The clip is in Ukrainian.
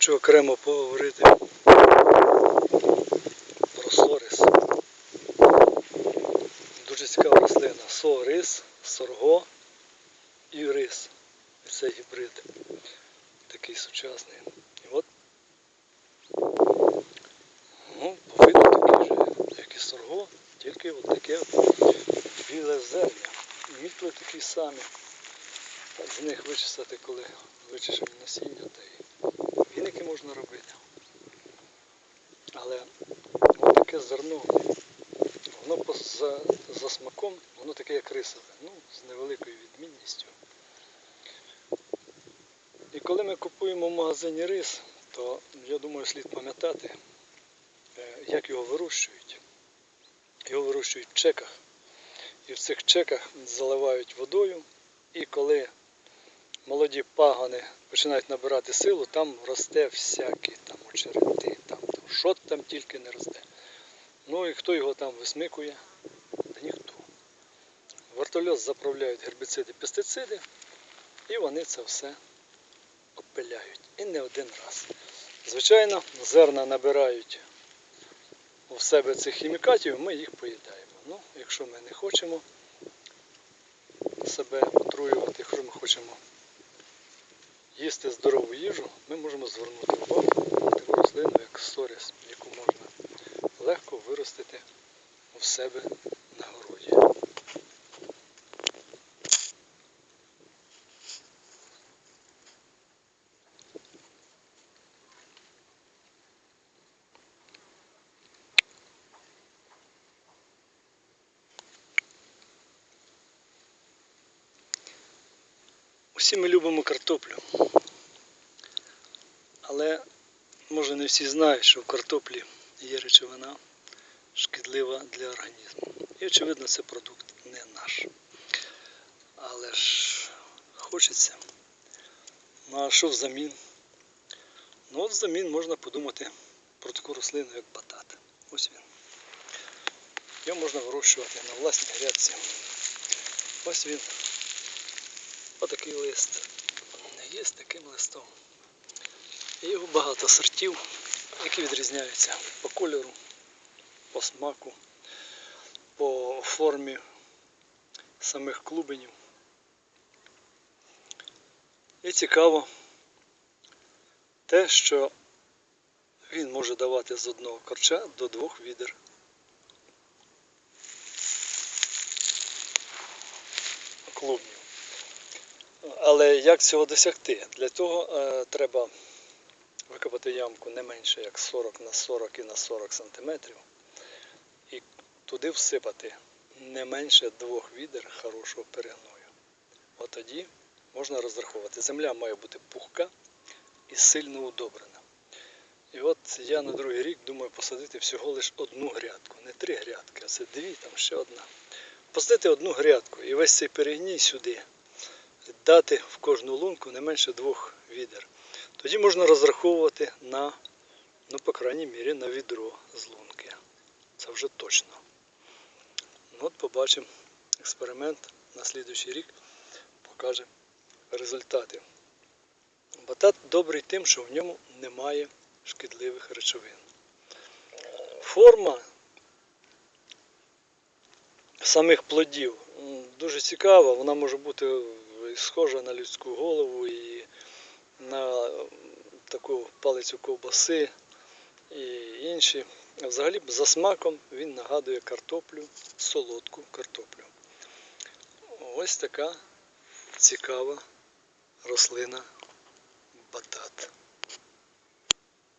Хочу окремо поговорити про сорис. Дуже цікава рослина. Сорис, сорго і рис. Це гібрид такий сучасний. І от ну, по виду такий же, як і сорго, тільки от таке біле зерня. Мітли такі самі. З них вичесати, коли вичешемо насіння, та й віники можна робити. Але таке зерно, воно за, за смаком, воно таке як рисове, ну, з невеликою відмінністю. І коли ми купуємо в магазині рис, то я думаю, слід пам'ятати, е, як його вирощують. Його вирощують в чеках. І в цих чеках заливають водою. І коли молоді пагони починають набирати силу, там росте всякі там очерети, там, там що там тільки не росте. Ну і хто його там висмикує? Та ніхто. В Вертольот заправляють гербіциди, пестициди, і вони це все обпиляють. І не один раз. Звичайно, зерна набирають у себе цих хімікатів, ми їх поїдаємо. Ну, якщо ми не хочемо себе отруювати, якщо ми хочемо їсти здорову їжу, ми можемо звернути увагу на таку рослину, як соріс, яку можна легко виростити в себе на городі. Усі ми любимо картоплю. Але може не всі знають, що в картоплі є речовина шкідлива для організму. І очевидно, це продукт не наш. Але ж хочеться. Ну а що взамін? Ну от взамін можна подумати про таку рослину, як батат. Ось він. Його можна вирощувати на власній грядці. Ось він. Отакий лист. Є з таким листом. Його багато сортів, які відрізняються по кольору, по смаку, по формі самих клубенів. І цікаво те, що він може давати з одного корча до двох відер. клубнів. Але як цього досягти? Для того е, треба викопати ямку не менше як 40 на 40 і на 40 сантиметрів і туди всипати не менше двох відер хорошого перегною. От тоді можна розраховувати. Земля має бути пухка і сильно удобрена. І от я на другий рік думаю посадити всього лише одну грядку. Не три грядки, а це дві, там ще одна. Посадити одну грядку і весь цей перегній сюди дати в кожну лунку не менше двох відер. Тоді можна розраховувати на, ну, по крайній мірі, на відро з лунки. Це вже точно. Ну, от побачимо експеримент на слідуючий рік покаже результати. Батат добрий тим, що в ньому немає шкідливих речовин. Форма самих плодів дуже цікава, вона може бути і схожа на людську голову і на таку палицю ковбаси і інші. Взагалі за смаком він нагадує картоплю, солодку картоплю. Ось така цікава рослина батат.